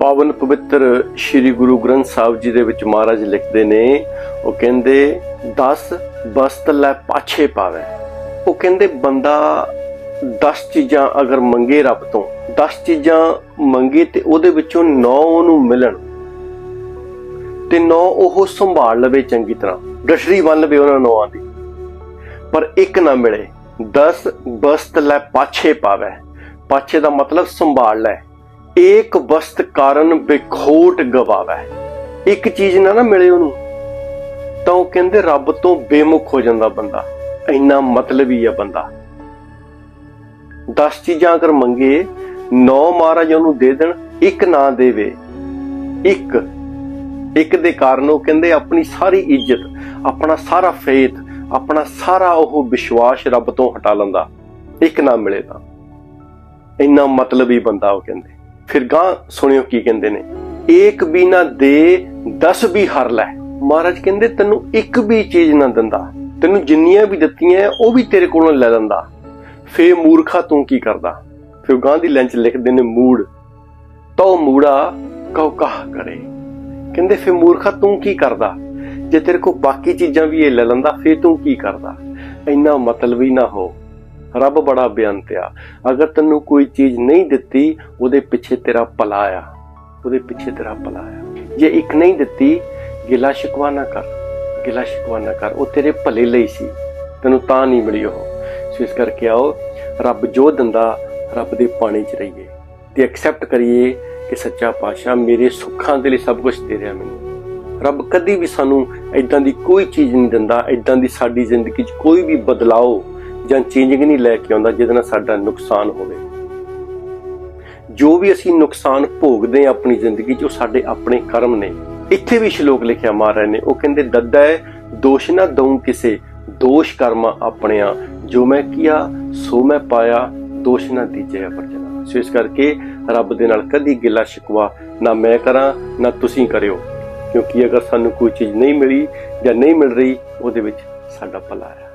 ਪਾਵਨ ਪਵਿੱਤਰ ਸ੍ਰੀ ਗੁਰੂ ਗ੍ਰੰਥ ਸਾਹਿਬ ਜੀ ਦੇ ਵਿੱਚ ਮਹਾਰਾਜ ਲਿਖਦੇ ਨੇ, ਉਹ ਕਹਿੰਦੇ 10 ਬਸਤ ਲੈ ਪਾਛੇ ਪਾਵੇ। ਉਹ ਕਹਿੰਦੇ, ਬੰਦਾ 10 ਚੀਜ਼ਾਂ ਅਗਰ ਮੰਗੇ ਰੱਬ ਤੋਂ 10 ਚੀਜ਼ਾਂ ਮੰਗੇ ਤੇ ਉਹਦੇ ਵਿੱਚੋਂ 9 ਉਹਨੂੰ ਮਿਲਣ ਤੇ 9 ਉਹ ਸੰਭਾਲ ਲਵੇ ਚੰਗੀ ਤਰ੍ਹਾਂ। ਡਸ਼ਰੀ ਬਣ ਲਵੇ ਉਹਨਾਂ ਨੌਆਂ ਦੀ, ਪਰ ਇੱਕ ਨਾ ਮਿਲੇ। 10 ਬਸਤ ਲੈ ਪਾਛੇ ਪਾਵੇ। ਪਾਛੇ ਦਾ ਮਤਲਬ ਸੰਭਾਲ ਲੈ। ਏਕ ਵਸਤ ਕਾਰਨ ਬੇਖੋਟ ਗਵਾਵੇ। ਇੱਕ ਚੀਜ਼ ਨਾ ਨਾ ਮਿਲੇ ਉਹਨੂੰ। ਤਾਂ ਉਹ ਕਹਿੰਦੇ ਰੱਬ ਤੋਂ ਬੇਮੁਖ ਹੋ ਜਾਂਦਾ ਬੰਦਾ। ਇੰਨਾ ਮਤਲਬ ਹੀ ਆ ਬੰਦਾ। 10 ਚੀਜ਼ਾਂ ਅਗਰ ਮੰਗੇ, ਨੌ ਮਹਾਰਾਜ ਉਹਨੂੰ ਦੇ ਦੇਣ, ਇੱਕ ਨਾ ਦੇਵੇ। ਇੱਕ। ਇੱਕ ਦੇ ਕਾਰਨ ਉਹ ਕਹਿੰਦੇ ਆਪਣੀ ਸਾਰੀ ਇੱਜ਼ਤ, ਆਪਣਾ ਸਾਰਾ ਫੇਥ, ਆਪਣਾ ਸਾਰਾ ਉਹ ਵਿਸ਼ਵਾਸ ਰੱਬ ਤੋਂ ਹਟਾ ਲੈਂਦਾ। ਇੱਕ ਨਾ ਮਿਲੇ ਤਾਂ। ਇੰਨਾ ਹੀ ਬੰਦਾ ਉਹ ਕਹਿੰਦੇ। ਫਿਰ ਗਾਂ ਸੁਣਿਓ ਕੀ ਕਹਿੰਦੇ ਨੇ। ਏਕ ਵੀ ਨਾ ਦੇ 10 ਵੀ ਹਰ ਲੈ। ਮਹਾਰਾਜ ਕਹਿੰਦੇ, ਤੈਨੂੰ ਇੱਕ ਵੀ ਚੀਜ਼ ਨਾ ਦਿੰਦਾ। ਤੈਨੂੰ ਜਿੰਨੀਆਂ ਵੀ ਦਿੱਤੀਆਂ ਉਹ ਵੀ ਤੇਰੇ ਕੋਲੋਂ ਲੈ ਲੈਂਦਾ। ਫੇ ਮੂਰਖਾ ਤੂੰ ਕੀ ਕਰਦਾ? ਫਿਰ ਗਾਂ ਦੀ ਲੈਂਚ ਲਿਖਦੇ ਨੇ ਮੂੜ। ਤੋ ਮੂੜਾ ਕਉ ਕਹਾ ਕਰੇ। ਕਹਿੰਦੇ, ਫੇ ਮੂਰਖਾ ਤੂੰ ਕੀ ਕਰਦਾ? ਜੇ ਤੇਰੇ ਕੋ ਬਾਕੀ ਚੀਜ਼ਾਂ ਵੀ ਇਹ ਲੈ ਲੈਂਦਾ, ਫੇ ਤੂੰ ਕੀ ਕਰਦਾ? ਇੰਨਾ ਮਤਲਬ ਹੀ ਨਾ ਹੋ। ਰੱਬ ਬੜਾ ਬੇਅੰਤ ਆ। ਅਗਰ ਤੈਨੂੰ ਕੋਈ ਚੀਜ਼ ਨਹੀਂ ਦਿੱਤੀ, ਉਹਦੇ ਪਿੱਛੇ ਤੇਰਾ ਭਲਾ ਆ। ਉਹਦੇ ਪਿੱਛੇ ਤੇਰਾ ਭਲਾ ਆ। ਜੇ ਇੱਕ ਨਹੀਂ ਦਿੱਤੀ, ਗਿਲਾ ਸ਼ਿਕਵਾ ਨਾ ਕਰ। ਗਿਲਾ ਸ਼ਿਕਵਾ ਨਾ ਕਰ। ਉਹ ਤੇਰੇ ਭਲੇ ਲਈ ਸੀ। ਤੈਨੂੰ ਤਾਂ ਨਹੀਂ ਮਿਲੀ ਉਹ। ਸੋ ਇਸ ਕਰਕੇ ਆਓ, ਰੱਬ ਜੋ ਦਿੰਦਾ, ਰੱਬ ਦੇ ਪਾਣੀ 'ਚ ਰਹੀਏ ਤੇ ਐਕਸੈਪਟ ਕਰੀਏ ਕਿ ਸੱਚਾ ਪਾਤਸ਼ਾਹ ਮੇਰੇ ਸੁੱਖਾਂ ਦੇ ਲਈ ਸਭ ਕੁਝ ਦੇ ਰਿਹਾ ਮੈਨੂੰ। ਰੱਬ ਕਦੀ ਵੀ ਸਾਨੂੰ ਇਦਾਂ ਦੀ ਕੋਈ ਚੀਜ਼ ਨਹੀਂ ਦਿੰਦਾ ਇਦਾਂ ਦੀ ਸਾਡੀ ਜ਼ਿੰਦਗੀ 'ਚ ਕੋਈ ਵੀ ਬਦਲਾਓ ਜਾਂ ਚੇਂਜਿੰਗ ਨਹੀਂ ਲੈ ਕੇ ਆਉਂਦਾ ਜਿਹਦੇ ਨਾਲ ਸਾਡਾ ਨੁਕਸਾਨ ਹੋਵੇ। ਜੋ ਵੀ ਅਸੀਂ ਨੁਕਸਾਨ ਭੋਗਦੇ ਹਾਂ ਆਪਣੀ ਜ਼ਿੰਦਗੀ 'ਚ, ਉਹ ਸਾਡੇ ਆਪਣੇ ਕਰਮ ਨੇ। ਇੱਥੇ ਵੀ ਸ਼ਲੋਕ ਲਿਖਿਆ ਮਹਾਰਾਜ ਨੇ, ਉਹ ਕਹਿੰਦੇ, ਦੱਦਾ ਹੈ, ਦੋਸ਼ ਨਾ ਦਊ ਕਿਸੇ, ਦੋਸ਼ ਕਰਮਾ ਆਪਣਿਆਂ। ਜੋ ਮੈਂ ਕੀਆ, ਸੋ ਮੈਂ ਪਾਇਆ, ਦੋਸ਼ ਨਾ ਦੀਜੇ ਅਪਰਜਨਾ ਸੋ ਇਸ ਕਰਕੇ ਰੱਬ ਦੇ ਨਾਲ ਕਦੀ ਗਿਲਾ ਸ਼ਿਕਵਾ ਨਾ ਮੈਂ ਕਰਾਂ, ਨਾ ਤੁਸੀਂ ਕਰਿਓ। ਕਿਉਂਕਿ ਅਗਰ ਸਾਨੂੰ ਕੋਈ ਚੀਜ਼ ਨਹੀਂ ਮਿਲੀ ਜਾਂ ਨਹੀਂ ਮਿਲ ਰਹੀ, ਉਹਦੇ ਵਿੱਚ ਸਾਡਾ ਭਲਾ ਹੈ।